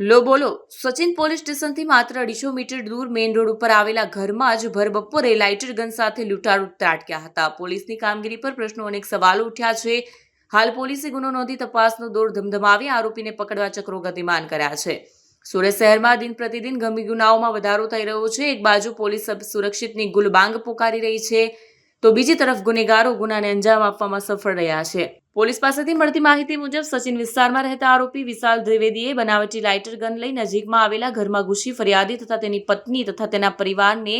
લો બોલો. સચિન પોલીસ સ્ટેશનથી માત્ર અઢીસો મીટર દૂર મેઇન રોડ ઉપર આવેલા ઘરમાં જ ભર બપોરે લાઇટર ગન સાથે લૂંટારૂ ત્રાટક્યા હતા. પોલીસની કામગીરી પર પ્રશ્નો અનેક સવાલો ઉઠ્યા છે. હાલ પોલીસે ગુનો નોંધી તપાસનો દોર ધમધમાવી આરોપીને પકડવા ચક્રો ગતિમાન કર્યા છે. સુરત શહેરમાં દિન પ્રતિદિન ગંભીર ગુનાઓમાં વધારો થઈ રહ્યો છે. એક બાજુ પોલીસ સુરક્ષિતની ગુલબાંગ પોકારી રહી છે. તો બીજી તરફ ગુનેગારો ગુનાને અંજામ આપવામાં સફળ રહ્યા છે. પોલીસ પાસેથી મળતી માહિતી મુજબ સચિન વિસ્તારમાં રહેતા આરોપી વિશાલ દ્વિવેદીએ બનાવટી લાઇટર ગન લઈ નજીકમાં આવેલા ઘરમાં ઘૂસી ફરિયાદી તથા તેની પત્ની તથા તેના પરિવારને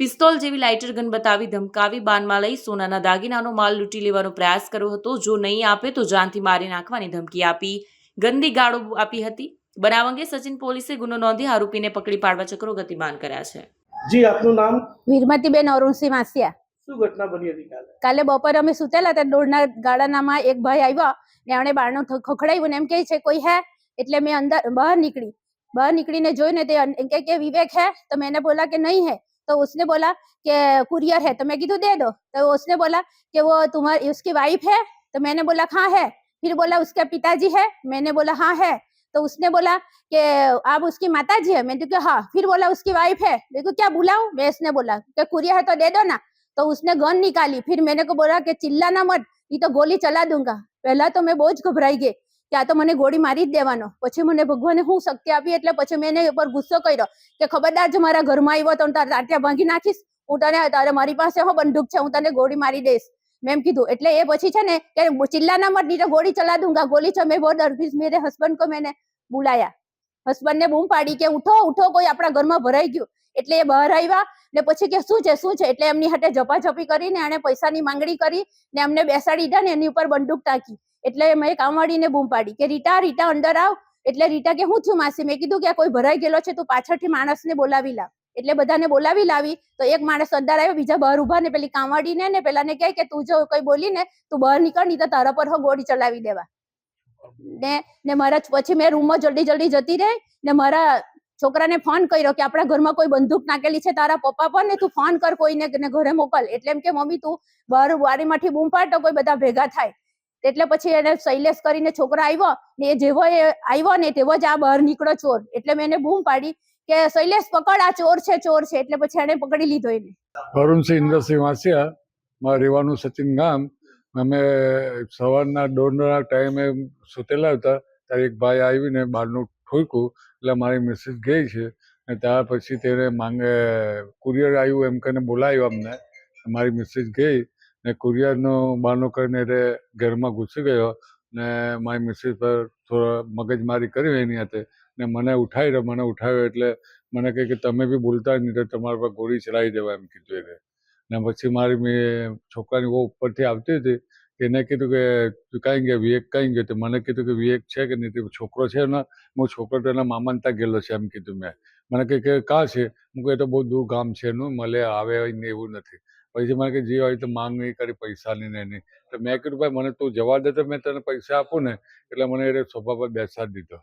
પિસ્તોલ જેવી લાઇટર ગન બતાવી ધમકાવી બાનમાં લઈ સોનાના દાગીનાનો માલ લૂંટી લેવાનો પ્રયાસ કર્યો હતો. જો નહીં આપે તો જાનથી મારી નાખવાની ધમકી આપી ગંદી ગાળો આપી હતી. બનાવ અંગે સચિન પોલીસે ગુનો નોંધી આરોપીને પકડી પાડવા ચક્રો ગતિમાન કર્યા છે. જી આપનું નામ? વીરમતીબેન અરુણસિંહ માસિયા શું ઘટના બની હતી કાલે કાલે બપોરે અમે સુતેલા હતા દોડના ગાડાનામાં એક ભાઈ આવ્યા ને એમણે બારણું ખખડાવ્યું ને એમ કહે છે કોઈ હે એટલે મેં અંદર બહાર નીકળી બહાર નીકળીને જોઈને તે કે કે વિવેક હે તો મેં બોલા કે નહીં હે तो उसने बोला कि कुरियर है तो मैं कीधु दे दो तो उसने बोला कि वो तुम्हारी उसकी वाइफ है तो मैंने बोला हाँ है फिर बोला उसका पिताजी है मैंने बोला हाँ है तो उसने बोला कि आप उसकी माता जी है मैंने कहा हाँ फिर बोला उसकी वाइफ है मेरे को क्या बुलाऊ मैं उसने बोला कि कुरियर है तो दे दो ना तो उसने गन निकाली फिर मैंने को बोला कि चिल्लाना मत नहीं तो गोली चला दूंगा પહેલા તો મેં બહુ જ ગભરાઈ ગઈ કે આ તો મને ગોળી મારી જ દેવાનો પછી મને ભગવાને હું શક્તિ આપી એટલે પછી મેં એને ઉપર ગુસ્સો કર્યો કે ખબરદાર જો મારા ઘરમાં આવ્યો તો હું તારા તાટિયા ભાંગી નાખીશ હું તને તારે મારી પાસે હો બંદૂક છે હું તને ગોળી મારી દઈશ મેં એમ કીધું એટલે એ પછી છે ને કે ચિલ્લાના મત નહીં તો ગોળી ચલા દૂંગા ગોલી છે મેં બહુ ડર ફીસ મેરે હસબન્ડ કો મેને બુલાયા હસબન્ડ ને બૂમ પાડી કે ઉઠો ઉઠો, કોઈ આપણા ઘરમાં ભરાઈ ગયું. એટલે એ બહાર આવ્યા ને પછી કે શું છે શું છે? એટલે એમની હાથે ઝપાઝપી કરીને એણે પૈસાની માંગણી કરી ને એમને બેસાડી દીધા ને એની ઉપર બંદૂક તાકી એટલે મેં કામવાળીને બૂમ પાડી કે, રીટા રીટા, અંદર આવ. એટલે રીટા કે, હું છું માસી. મેં કીધું કે કોઈ ભરાઈ ગયેલો છે, તું પાછળથી માણસને બોલાવી લાવ. એટલે બધાને બોલાવી લાવી તો એક માણસ અંદર આવ્યો, બીજા બહાર ઊભા ને પેલી કામવાડીને ને પેલાને કહે કે, તું જો કોઈ બોલી ને તું બહાર નીકળ, નહીં તો તારા પર હો ગોળી ચલાવી દેવા. ને ને મારા પછી મેં રૂમમાં જલ્દી જલ્દી જતી રહી ને મારા છોકરાને ફોન કર્યો કે આપણા ઘરમાં કોઈ બંદૂક નાખેલી છે, તારા પપ્પા પર ને તું ફોન કર કોઈને ને ઘરે મોકલ. એટલે એમ કે, મમ્મી, તું બહાર વાડીમાંથી બૂમ પાડ તો કોઈ બધા ભેગા થાય. એટલે પછી એને શૈલેષ કરીને છોકરા આવ્યો ને એ જેવો એ આવ્યો ને તેવો જ આ બહાર નીકળો ચોર. એટલે મેં એને બૂમ પાડી કે, શૈલેષ, પકડ, આ ચોર છે ચોર છે. એટલે પછી એને પકડી લીધો એને. વરુણસિંહ ઇન્દ્રસિંહ વાસિયા, મારે રહેવાનું સચિન ગામ અમે સવારના દોઢના ટાઈમે સૂતેલા હતા, ત્યારે એક ભાઈ આવીને બહારનું ઠોક્યું, એટલે મારી મિસિસ ગઈ છે અને ત્યાર પછી તેને માંગે કુરિયર આવ્યું એમ કરીને બોલાવ્યું અમને. મારી મિસિસ ગઈ, ને કુરિયરનો બહારનો કરીને એટલે ઘરમાં ઘૂસી ગયો, ને મારી મિસિસ પર થોડો મગજમારી કરી એની હાથે, ને મને ઉઠાવ્યો મને ઉઠાવ્યો એટલે મને કહે કે તમે બી બોલતા નહીં, તો તમારા પર ગોળી ચલાવી દેવા એમ કીધું એને. ને પછી મારી મેં છોકરાની બહુ ઉપરથી આવતી હતી એને કીધું કે કાંઈ ગયો વિવેક કાંઈ ગયો તો મને કીધું કે વિવેક છે કે નહીં? છોકરો છે ને, હું છોકરો તો એના મામાને ત્યાં ગયેલો છે એમ કીધું મેં. મને કહે કે કાં છે? હું કહે તો બહુ દૂર ગામ છે એનું મળે આવે ને એવું નથી. પછી મને કે જે હોય તો માંગ નહીં કરી પૈસાની ને એની. તો મેં કીધું, ભાઈ, મને તું જવા દે તો મેં તને પૈસા આપું ને. એટલે મને એ સોફા પર બેસાડી દીધો.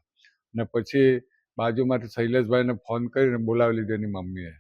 ને પછી બાજુમાંથી શૈલેષભાઈને ફોન કરીને બોલાવી લીધો એની મમ્મીએ.